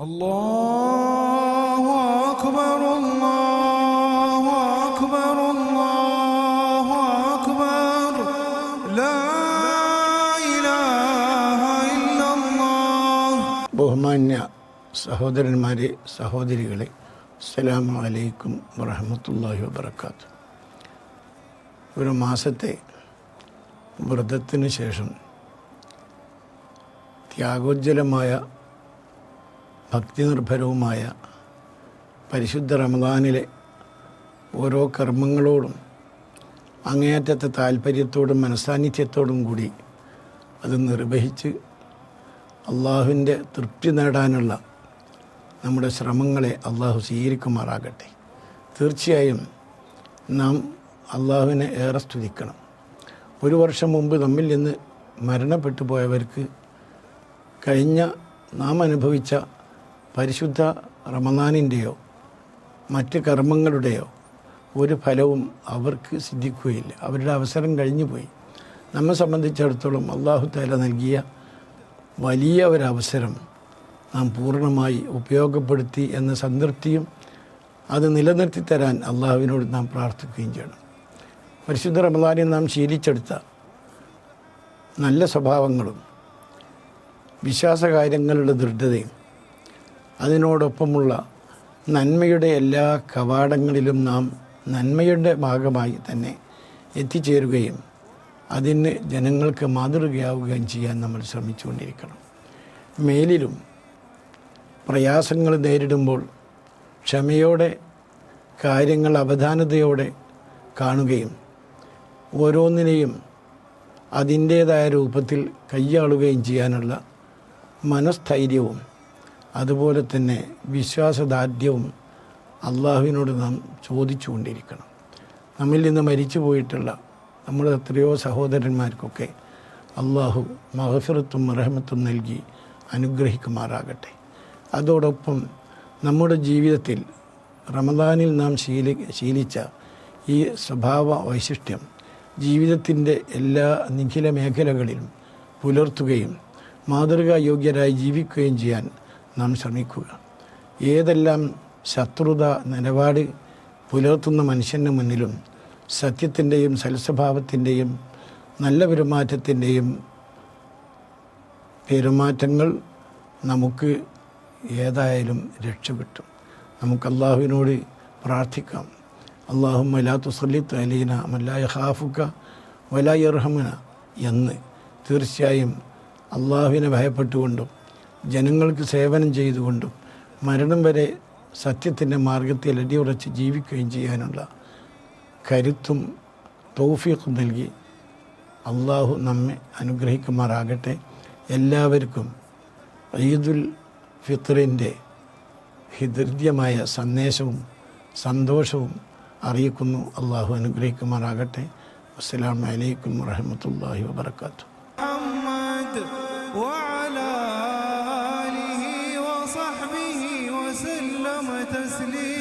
الله أكبر الله أكبر الله أكبر لا إله إلا الله ബഹുമാന്യ സഹോദരന്മാരെ സഹോദരികളെ അസ്സലാമു അലൈക്കും വറഹമത്തല്ലാഹി വബർക്കാത്തു ഒരു മാസത്തെ വ്രതത്തിന് ശേഷം ത്യാഗോജ്വലമായ ഭക്തിനിർഭരവുമായ പരിശുദ്ധ റമദാനിലെ ഓരോ കർമ്മങ്ങളോടും അങ്ങേയറ്റത്തെ താല്പര്യത്തോടും മനസാന്നിധ്യത്തോടും കൂടി അത് നിർവഹിച്ച് അള്ളാഹുവിന്റെ തൃപ്തി നേടാനുള്ള നമ്മുടെ ശ്രമങ്ങളെ അള്ളാഹു സ്വീകരിക്കുമാറാകട്ടെ. തീർച്ചയായും നാം അള്ളാഹുവിനെ ഏറെ സ്തുതിക്കണം. ഒരു വർഷം മുമ്പ് നമ്മിൽ നിന്ന് മരണപ്പെട്ടു പോയവർക്ക് കഴിഞ്ഞ നാം അനുഭവിച്ച പരിശുദ്ധ റമദാനിന്റെയോ മറ്റ് കർമ്മങ്ങളുടെയോ ഒരു ഫലവും അവർക്ക് സിദ്ധിക്കുകയില്ല. അവരുടെ അവസരം കഴിഞ്ഞു പോയി നമ്മെ സംബന്ധിച്ചിടത്തോളം അള്ളാഹു താല നൽകിയ വലിയ ഒരവസരം നാം പൂർണമായി ഉപയോഗപ്പെടുത്തി എന്ന സംതൃപ്തിയും അത് നിലനിർത്തി തരാൻ അള്ളാഹുവിനോട് നാം പ്രാർത്ഥിക്കുകയും ചെയ്യണം. പരിശുദ്ധ റമദാനിൽ നാം ശീലിച്ചെടുത്ത നല്ല സ്വഭാവങ്ങളും വിശ്വാസകാര്യങ്ങളുടെ ദൃഢതയും അതിനോടൊപ്പമുള്ള നന്മയുടെ എല്ലാ കവാടങ്ങളിലും നാം നന്മയുടെ ഭാഗമായി തന്നെ എത്തിച്ചേരുകയും അതിന് ജനങ്ങൾക്ക് മാതൃകയാവുകയും ചെയ്യാൻ നമ്മൾ ശ്രമിച്ചുകൊണ്ടിരിക്കണം. മേലിലും പ്രയാസങ്ങൾ നേരിടുമ്പോൾ ക്ഷമയോടെ കാര്യങ്ങൾ അവധാനതയോടെ കാണുകയും ഓരോന്നിനെയും അതിന്റേതായ രൂപത്തിൽ കൈയാളുകയും ചെയ്യാനുള്ള മനസ്ഥൈര്യവും അതുപോലെ തന്നെ വിശ്വാസദാർഢ്യവും അള്ളാഹുവിനോട് നാം ചോദിച്ചുകൊണ്ടിരിക്കണം. നമ്മിൽ നിന്ന് മരിച്ചു പോയിട്ടുള്ള നമ്മുടെ എത്രയോ സഹോദരന്മാർക്കൊക്കെ അള്ളാഹു മഹഫിറത്തും റഹമത്തും നൽകി അനുഗ്രഹിക്കുമാറാകട്ടെ. അതോടൊപ്പം നമ്മുടെ ജീവിതത്തിൽ റമദാനിൽ നാം ശീലി ശീലിച്ച ഈ സ്വഭാവ വൈശിഷ്ട്യം ജീവിതത്തിന്റെ എല്ലാ നിഖില മേഖലകളിലും പുലർത്തുകയും മാതൃകായോഗ്യരായി ജീവിക്കുകയും ചെയ്യാൻ നാം ശ്രമിക്കുക. ഏതെല്ലാം ശത്രുത നിലപാട് പുലർത്തുന്ന മനുഷ്യന്റെ മുന്നിലും സത്യത്തിന്റെയും സൽസ്വഭാവത്തിന്റെയും നല്ല പെരുമാറ്റത്തിന്റെയും പെരുമാറ്റങ്ങൾ നമുക്ക് ഏതായാലും രക്ഷപ്പെട്ടു. നമുക്ക് അള്ളാഹുവിനോട് പ്രാർത്ഥിക്കാം. അള്ളാഹു മലാ സല്ലിത്ത് അലീന മല്ലായ ഹാഫുക്ക വലായർഹമന എന്ന്. തീർച്ചയായും അള്ളാഹുവിനെ ഭയപ്പെട്ടുകൊണ്ടും ജനങ്ങൾക്ക് സേവനം ചെയ്തുകൊണ്ടും മരണം വരെ സത്യത്തിന്റെ മാർഗത്തിൽ അടിയുറച്ച് ജീവിക്കുകയും ചെയ്യാനുള്ള കരുത്തും തൗഫീഖും നൽകി അള്ളാഹു നമ്മെ അനുഗ്രഹിക്കുമാറാകട്ടെ. എല്ലാവർക്കും ഈദുൽ ഫിത്തറിന്റെ ഹിദൃദ്യമായ സന്ദേശവും സന്തോഷവും അറിയിക്കുന്നു. അള്ളാഹു അനുഗ്രഹിക്കുമാറാകട്ടെ. അസ്സാം വലൈക്കും വറഹമത്തല്ലാഹി വാത്തു تسليما